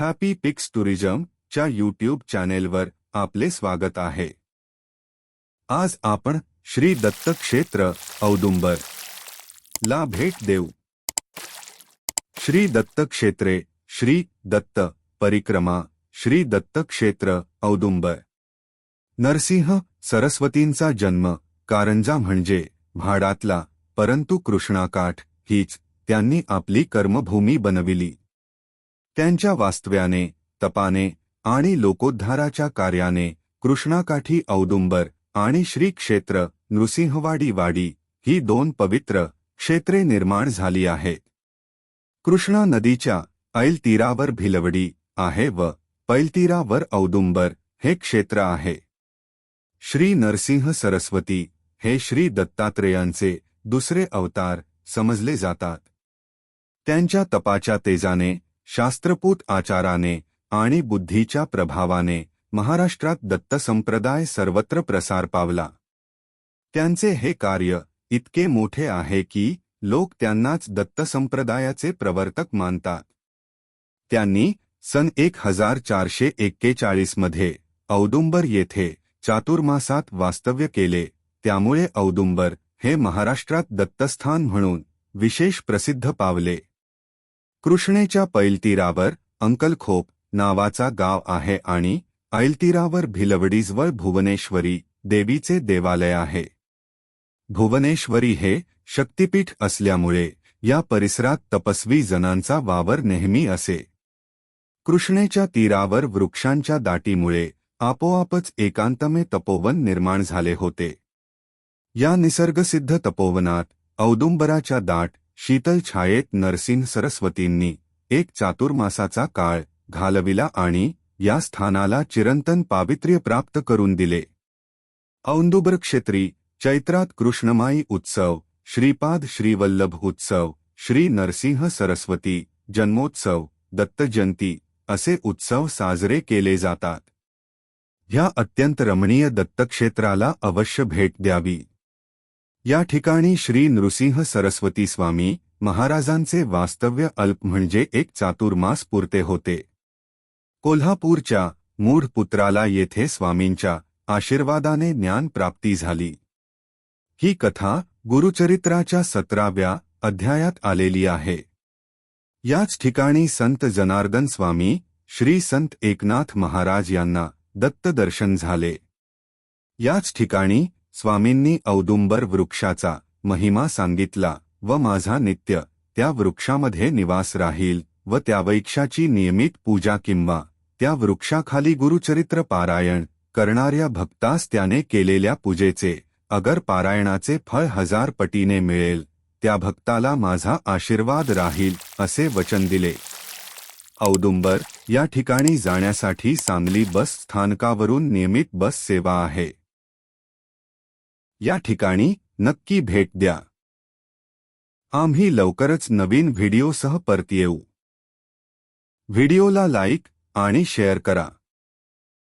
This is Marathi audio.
हॅपी पिक्स टुरिझम च्या यूट्यूब चॅनेलवर आपले स्वागत आहे. आज आपण श्री दत्त क्षेत्र औदुंबर. ला भेट देऊ. श्री दत्त क्षेत्रे श्री दत्त परिक्रमा श्री दत्त क्षेत्र औदुंबर. नरसिंह सरस्वतींचा जन्म कारंजा म्हणजे भाडातला परंतु कृष्णाकाठ हीच त्यांनी आपली कर्मभूमी बनविली. त्यांच्या वास्तव्याने तपाने आणि लोकोद्धाराच्या कार्याने कृष्णाकाठी औदुंबर आणि श्री क्षेत्र नृसिंहवाडी वाडी ही दोन पवित्र क्षेत्रे निर्माण झाली आहेत. कृष्णा नदीच्या ऐलतीरावर भिलवडी आहे व पैलतीरावर औदुंबर हे क्षेत्र आहे. श्री नरसिंह सरस्वती हे श्री दत्तात्रेयांचे दुसरे अवतार समजले जातात. त्यांच्या तपाच्या तेजाने शास्त्रपूत आचाराने आणि बुद्धीच्या प्रभावाने महाराष्ट्रात दत्त संप्रदाय सर्वत्र प्रसार पावला. त्यांचे हे कार्य इतके मोठे आहे की लोक त्यांनाच दत्त संप्रदायाचे प्रवर्तक मानतात. त्यांनी सन एक हजार चारशे एक्केचाळीसमध्ये औदुंबर येथे चातुर्मासात वास्तव्य केले त्यामुळे औदुंबर हे महाराष्ट्रात दत्तस्थान म्हणून विशेष प्रसिद्ध पावले. कृष्णेच्या पैलतीरावर अंकलखोप नावाचा गाव आहे आणि ऐलतीरावर भिलवडीजवळ भुवनेश्वरी देवीचे देवालय आहे. भुवनेश्वरी हे शक्तिपीठ असल्यामुळे या परिसरात तपस्वी जनांचा वावर नेहमी असे. कृष्णेच्या तीरावर वृक्षांच्या दाटीमुळे आपोआपच एकांतमे तपोवन निर्माण झाले होते. या निसर्गसिद्ध तपोवनात औदुंबराच्या दाट शीतल छायेत नरसिंह सरस्वतींनी एक चातुर्मासाचा काळ घालविला आणि या स्थानाला चिरंतन पावित्र्य प्राप्त करून दिले. औंदुबर क्षेत्री चैत्रात कृष्णमाई उत्सव श्रीपाद श्रीवल्लभ उत्सव श्री नरसिंह सरस्वती जन्मोत्सव दत्तजयंती असे उत्सव साजरे केले जातात. ह्या अत्यंत रमणीय दत्तक्षेत्राला अवश्य भेट द्यावी. या ठिकाणी श्री नृसिंह सरस्वती स्वामी महाराजांचे वास्तव्य अल्प म्हणजे एक चातुर्मास पुरते होते. कोल्हापूरच्या मूढ पुत्राला येथे स्वामींच्या आशीर्वादाने ज्ञानप्राप्ती झाली. ही कथा गुरुचरित्राच्या सतराव्या अध्यायात आलेली आहे. याच ठिकाणी संत जनार्दन स्वामी श्री संत एकनाथ महाराज यांना दत्तदर्शन झाले. याच ठिकाणी स्वामींनी औदुंबर वृक्षाचा महिमा सांगितला व माझा नित्य त्या वृक्षामध्ये निवास राहील व त्या वैक्षाची नियमित पूजा किंवा त्या वृक्षाखाली गुरुचरित्र पारायण करणाऱ्या भक्तास त्याने केलेल्या पूजेचे अगर पारायणाचे फळ हजार पटीने मिळेल त्या भक्ताला माझा आशीर्वाद राहील असे वचन दिले. औदुंबर या ठिकाणी जाण्यासाठी सांगली बस स्थानकावरून नियमित बस सेवा आहे. या ठिकाणी नक्की भेट द्या. आम्ही लवकरच नवीन व्हिडिओसह परत येऊ. व्हिडिओला लाईक आणि शेअर करा.